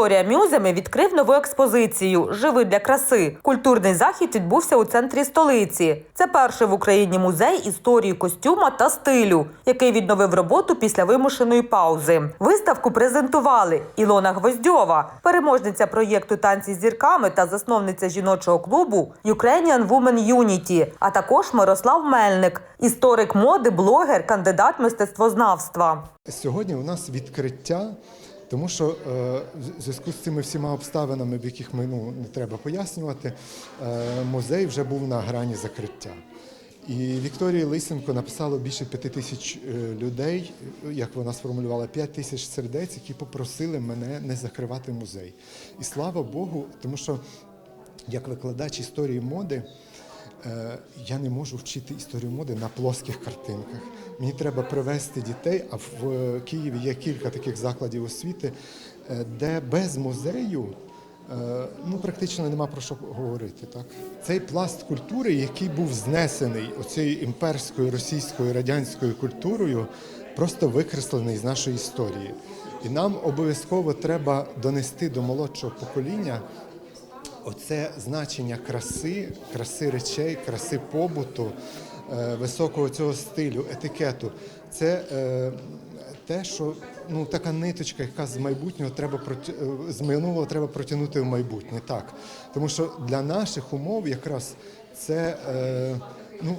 Вікторія Мюземи відкрив нову експозицію Живи для краси. Культурний захід відбувся у центрі столиці. Це перший в Україні музей історії костюма та стилю, який відновив роботу після вимушеної паузи. Виставку презентували Ілона Гвоздьова, переможниця проєкту танці з зірками та засновниця жіночого клубу Ukrainian Women Unity, а також Мирослав Мельник, історик моди, блогер, кандидат мистецтвознавства. Сьогодні у нас відкриття, тому що е, в зв'язку з цими всіма обставинами, в яких ми ну, не треба пояснювати, е, музей вже був на грані закриття. І Вікторія Лисенко написало більше п'яти тисяч е, людей, як вона сформулювала, п'ять тисяч сердець, які попросили мене не закривати музей. І слава Богу, тому що як викладач історії моди. Е, Я не можу вчити історію моди на плоских картинках. Мені треба привести дітей, а в Києві є кілька таких закладів освіти, е, де без музею е, ну, практично нема про що говорити. Так? Цей пласт культури, який був знесений оцією імперською російською радянською культурою, просто викреслений з нашої історії. І нам обов'язково треба донести до молодшого покоління оце значення краси, краси речей, краси побуту, е, високого цього стилю, етикету. Це е, те, що ну, така ниточка, яка з майбутнього треба е, з минулого треба протягнути в майбутнє. Так. Тому що для наших умов якраз це ну,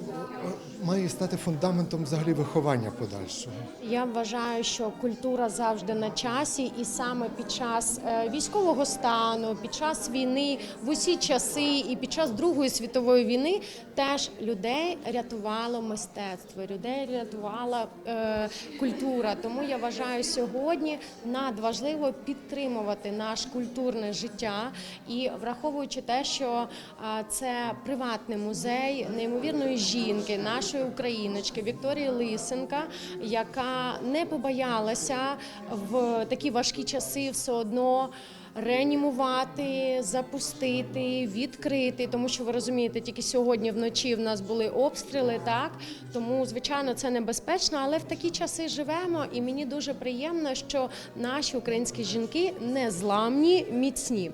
має стати фундаментом взагалі виховання подальшого. Я вважаю, що культура завжди на часі, і саме під час е, військового стану, під час війни, в усі часи і під час Другої світової війни теж людей рятувало мистецтво, людей рятувала е, культура. Тому я вважаю сьогодні надважливо підтримувати наш культурне життя і враховуючи те, що е, це приватний музей неймовірної жінки, нашої україночки Вікторії Лисенка, яка не побоялася в такі важкі часи все одно. Реанімувати, запустити, відкрити, тому що ви розумієте, тільки сьогодні вночі в нас були обстріли, так тому звичайно це небезпечно, але в такі часи живемо, і мені дуже приємно, що наші українські жінки незламні, міцні.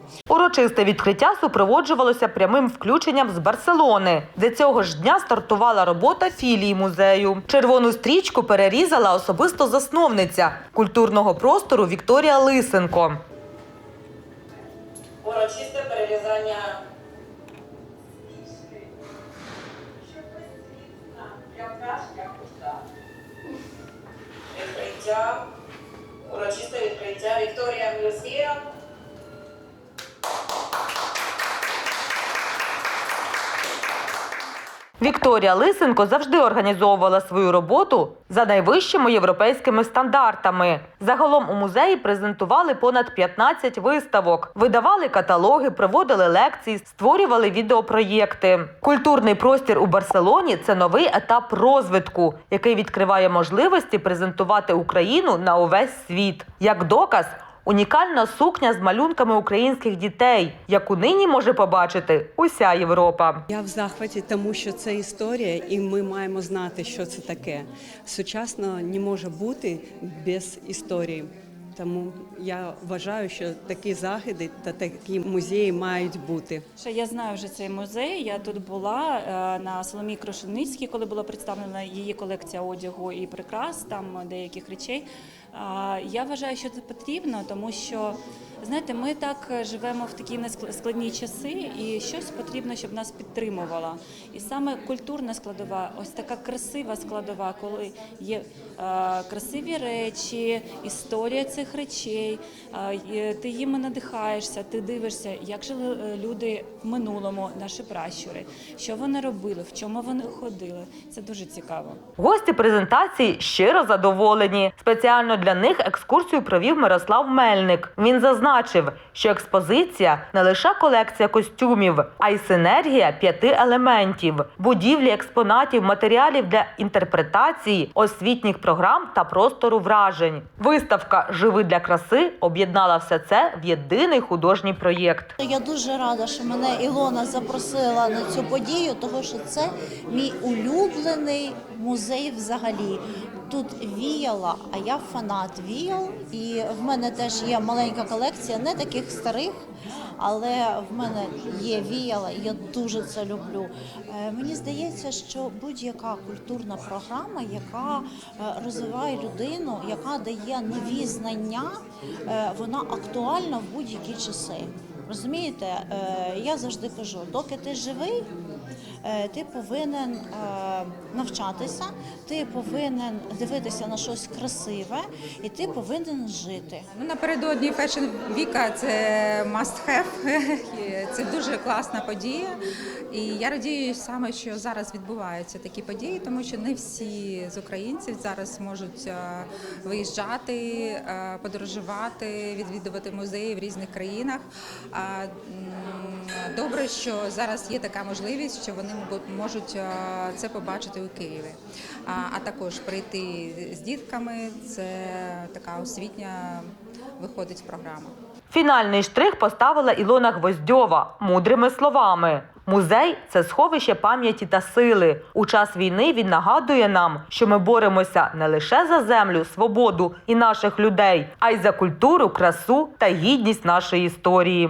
Урочисте відкриття супроводжувалося прямим включенням з Барселони, де цього ж дня стартувала робота філії музею. Червону стрічку перерізала особисто засновниця культурного простору Вікторія Лисенко. урочисте перерізання Вікторія Лисенко завжди організовувала свою роботу за найвищими європейськими стандартами. Загалом у музеї презентували понад 15 виставок, видавали каталоги, проводили лекції, створювали відеопроєкти. Культурний простір у Барселоні це новий етап розвитку, який відкриває можливості презентувати Україну на увесь світ. Як доказ. Унікальна сукня з малюнками українських дітей, яку нині може побачити уся Європа. Я в захваті, тому що це історія, і ми маємо знати, що це таке. Сучасно не може бути без історії. Тому я вважаю, що такі заходи та такі музеї мають бути. Ще я знаю вже цей музей. Я тут була е, на Соломії Крошеницькій, коли була представлена її колекція одягу і прикрас, там деяких речей. Я вважаю, що це потрібно, тому що знаєте, ми так живемо в такі складні часи, і щось потрібно, щоб нас підтримувало. І саме культурна складова, ось така красива складова, коли є е, красиві речі, історія цих речей. е, Ти їми надихаєшся, ти дивишся, як жили е, люди в минулому, наші пращури, що вони робили, в чому вони ходили. Це дуже цікаво. Гості презентації щиро задоволені. Спеціально для них екскурсію провів Мирослав Мельник. Він зазначив, що експозиція не лише колекція костюмів, а й синергія п'яти елементів: будівлі експонатів, матеріалів для інтерпретації, освітніх програм та простору вражень. Виставка Живи для краси об'єднала все це в єдиний художній проєкт. Я дуже рада, що мене Ілона запросила на цю подію, тому що це мій улюблений музей взагалі. Тут віяла, а я фанат віял, і в мене теж є маленька колекція, не таких старих, але в мене є віяла, і я дуже це люблю. Е, Мені здається, що будь-яка культурна програма, яка е, розвиває людину, яка дає нові знання, е, вона актуальна в будь-які часи. Розумієте, я завжди кажу, доки ти живий, ти повинен е, навчатися, ти повинен дивитися на щось красиве, і ти повинен жити. Ну, напередодні Fashion Week це must have. Це дуже класна подія. І я радію саме, що зараз відбуваються такі події, тому що не всі з українців зараз можуть е, виїжджати, е, подорожувати, відвідувати музеї в різних країнах. М, Добре, що зараз є така можливість, що вони можуть е, це побачити у Києві. А також прийти з дітками. Це така освітня виходить програма. Фінальний штрих поставила Ілона Гвоздьова мудрими словами. Музей це сховище пам'яті та сили. У час війни він нагадує нам, що ми боремося не лише за землю, свободу і наших людей, а й за культуру, красу та гідність нашої історії.